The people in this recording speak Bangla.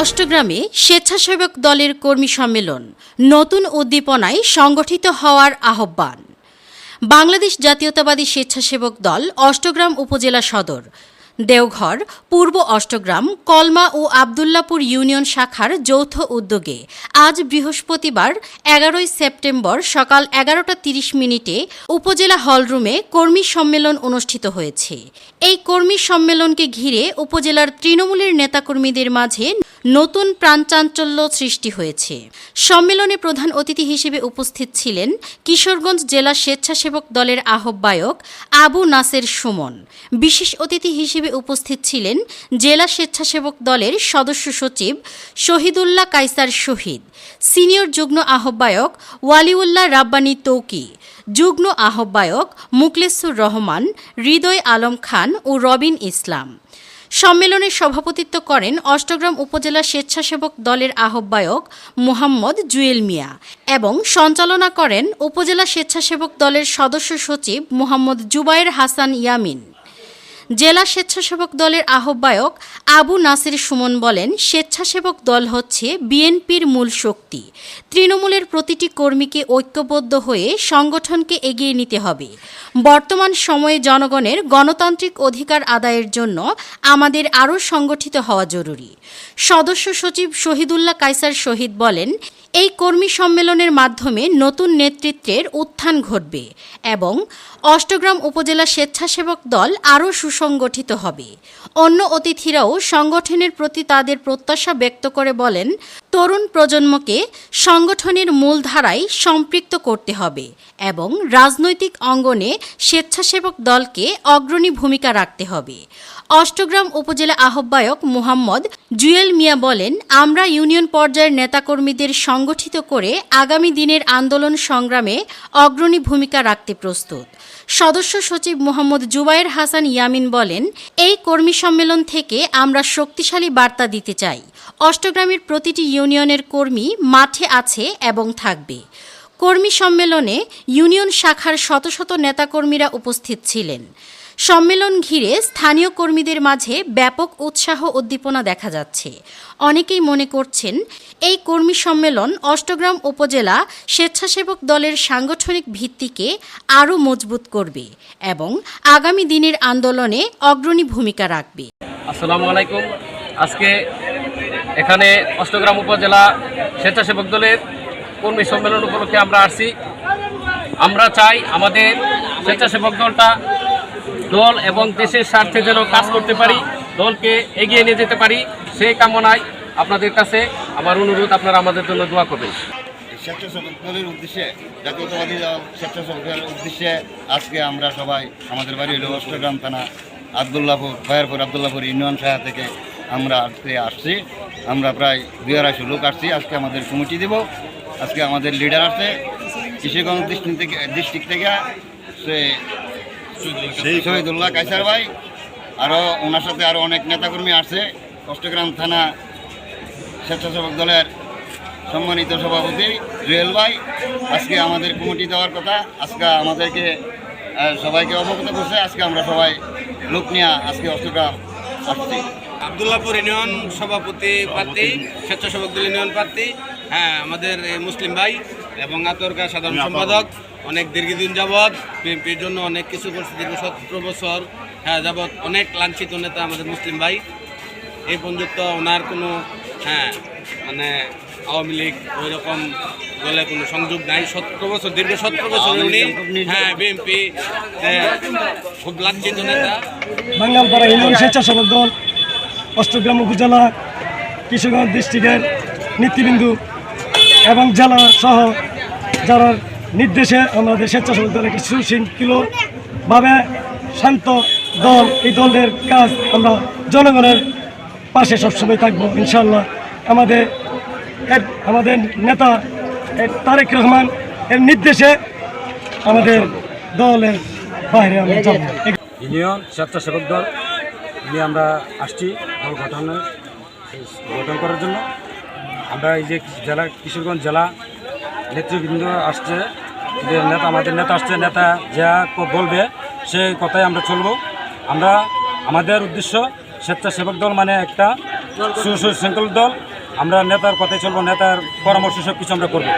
অষ্টগ্রামে স্বেচ্ছাসেবক দলের কর্মী সম্মেলন, নতুন উদ্দীপনায় সংগঠিত হওয়ার আহ্বান। বাংলাদেশ জাতীয়তাবাদী স্বেচ্ছাসেবক দল অষ্টগ্রাম উপজেলা সদর দেওঘর, পূর্ব অষ্টগ্রাম, কলমা ও আবদুল্লাপুর ইউনিয়ন শাখার যৌথ উদ্যোগে আজ বৃহস্পতিবার এগারোই সেপ্টেম্বর সকাল এগারোটা তিরিশ মিনিটে উপজেলা হলরুমে কর্মী সম্মেলন অনুষ্ঠিত হয়েছে। এই কর্মী সম্মেলনকে ঘিরে উপজেলার তৃণমূলের নেতাকর্মীদের মাঝে নতুন প্রাণচাঞ্চল্য সৃষ্টি হয়েছে। সম্মেলনে প্রধান অতিথি হিসেবে উপস্থিত ছিলেন কিশোরগঞ্জ জেলা স্বেচ্ছাসেবক দলের আহ্বায়ক আবু নাসের সুমন। বিশেষ অতিথি হিসেবে উপস্থিত ছিলেন জেলা স্বেচ্ছাসেবক দলের সদস্য সচিব শহীদুল্লাহ কাইসার শহীদ, সিনিয়র যুগ্ম আহ্বায়ক ওয়ালিউল্লাহ রাব্বানী তৌকি, যুগ্ম আহ্বায়ক মুকলেসুর রহমান, হৃদয় আলম খান ও রবিন ইসলাম। সম্মেলনে সভাপতিত্ব করেন অষ্টগ্রাম উপজেলা স্বেচ্ছাসেবক দলের আহ্বায়ক মোহাম্মদ জুয়েল মিয়া এবং সঞ্চালনা করেন উপজেলা স্বেচ্ছাসেবক দলের সদস্য সচিব মোহাম্মদ জুবায়ের হাসান ইয়ামিন। জেলা স্বেচ্ছাসেবক দলের আহ্বায়ক আবু নাসির সুমন বলেন, স্বেচ্ছাসেবক দল হচ্ছে বিএনপির মূল শক্তি। তৃণমূলের প্রতিটি কর্মীকে ঐক্যবদ্ধ হয়ে সংগঠনকে এগিয়ে নিতে হবে। বর্তমান সময়ে জনগণের গণতান্ত্রিক অধিকার আদায়ের জন্য আমাদের আরও সংগঠিত হওয়া জরুরি। সদস্য সচিব শহীদুল্লাহ কাইসার শহীদ বলেন, এই কর্মী সম্মেলনের মাধ্যমে নতুন নেতৃত্বের উত্থান ঘটবে এবং অষ্টগ্রাম উপজেলা স্বেচ্ছাসেবক দল আরও সুসংগঠিত হবে। অন্য অতিথিরাও সংগঠনের প্রতি তাদের প্রত্যাশা ব্যক্ত করে বলেন তরুণ প্রজন্মকে সংগঠনের মূলধারায় সম্পৃক্ত করতে হবে এবং রাজনৈতিক অঙ্গনে স্বেচ্ছাসেবক দলকে অগ্রণী ভূমিকা রাখতে হবে। অষ্টগ্রাম উপজেলা আহ্বায়ক মোহাম্মদ জুয়েল মিয়া বলেন, আমরা ইউনিয়ন পর্যায়ের নেতাকর্মীদের সংগঠিত করে আগামী দিনের আন্দোলন সংগ্রামে অগ্রণী ভূমিকা রাখতে প্রস্তুত। সদস্য সচিব মোহাম্মদ জুবায়ের হাসান ইয়ামিন বলেন, এই কর্মী সম্মেলন থেকে আমরা শক্তিশালী বার্তা দিতে চাই। অষ্টগ্রামের প্রতিটি ইউনিয়নের কর্মী মাঠে আছে এবং থাকবে। কর্মী সম্মেলনে ইউনিয়ন শাখার শত শত নেতাকর্মীরা উপস্থিত ছিলেন। সম্মেলন ঘিরে স্থানীয় কর্মীদের মাঝে ব্যাপক উৎসাহ উদ্দীপনা দেখা যাচ্ছে। অনেকেই মনে করছেন, এই কর্মী সম্মেলন অষ্টগ্রাম উপজেলা স্বেচ্ছাসেবক দলের সাংগঠনিক ভিত্তিকে আরও মজবুত করবে এবং আগামী দিনের আন্দোলনে অগ্রণী ভূমিকা রাখবে। আসসালামু আলাইকুম। আজকে এখানে অষ্টগ্রাম উপজেলা স্বেচ্ছাসেবক দলের কর্মী সম্মেলন উপলক্ষে আমরা আসছি। আমরা চাই আমাদের স্বেচ্ছাসেবক দলটা দল এবং দেশের স্বার্থে যেন কাজ করতে পারি, দলকে এগিয়ে নিয়ে যেতে পারি সেই কামনায় আপনাদের কাছে আমার অনুরোধ, আপনারা আমাদের জন্য দোয়া করবেন। স্বেচ্ছাসেবক দলের উদ্দেশ্যে, জাতীয়তাবাদী দল স্বেচ্ছাসেবকের উদ্দেশ্যে আজকে আমরা সবাই, আমাদের বাড়ি হলো অষ্টগ্রাম থানা আবদুল্লাপুর ফয়ারপুর আবদুল্লাপুর ইউনিয়ন শাখা থেকে আমরা আজকে আসছি। আমরা প্রায় দুই আড়াইশো লোক আসছি। আজকে আমাদের কমিটি দেব। আজকে আমাদের লিডার আছে। কিশোরগঞ্জ ডিস্ট্রিক্ট থেকে ডিস্ট্রিক্ট থেকে সে শহীদুল্লাহ কাইসার ভাই। আরও ওনার সাথে আরও অনেক নেতাকর্মী আসছে। অষ্টগ্রাম থানা স্বেচ্ছাসেবক দলের সম্মানিত সভাপতি জুয়েল ভাই। আজকে আমাদের কমিটি দেওয়ার কথা। আজকে আমাদেরকে সবাইকে অবগত করছে। আজকে আমরা সবাই লোক নিয়ে আজকে অষ্টগ্রাম আসছি। আবদুল্লাপুর ইউনিয়ন সভাপতি প্রার্থী স্বেচ্ছাসেবক দল ইউনিয়ন প্রার্থী হ্যাঁ আমাদের মুসলিম ভাই এবং আতরকা সাধারণ সম্পাদক অনেক দীর্ঘদিন যাবৎ বিএনপির জন্য অনেক কিছু করছে দীর্ঘ সতেরো বছর হ্যাঁ যাবৎ অনেক লাঞ্ছিত নেতা আমাদের মুসলিম ভাই। এই পর্যন্ত ওনার কোনো হ্যাঁ মানে আওয়ামী লীগ ওই রকম দলে কোনো সংযোগ নাই। সতেরো বছর দীর্ঘ সতেরো বছর উনি হ্যাঁ বিএনপি খুব লাঞ্ছিত নেতা। ইউনিয়ন স্বেচ্ছাসেবক দল অষ্টগ্রাম উপজেলা কিশোরগঞ্জ ডিস্ট্রিক্টের নেতৃবৃন্দু এবং জেলা সহ যারা নির্দেশে আমাদের স্বেচ্ছাসেবক দলের একটি সুশৃঙ্খলভাবে শান্ত দল, এই দলের কাজ আমরা জনগণের পাশে সবসময় থাকব ইনশাল্লাহ আমাদের আমাদের নেতা তারেক রহমান এর নির্দেশে আমাদের দলের বাইরে আমরা ইউনিয়ন স্বেচ্ছাসেবক দল, নিয়ে আমরা আসছি। দল গঠনে করার জন্য আমরা এই যে জেলা কিশোরগঞ্জ জেলা নেতৃবৃন্দ আসছে, যে নেতা, আমাদের নেতা আসছে, নেতা যা বলবে সেই কথাই আমরা চলবো। আমরা, আমাদের উদ্দেশ্য স্বেচ্ছাসেবক দল মানে একটা সুশৃঙ্খল দল। আমরা নেতার কথাই চলবো, নেতার পরামর্শ সব কিছু আমরা করব।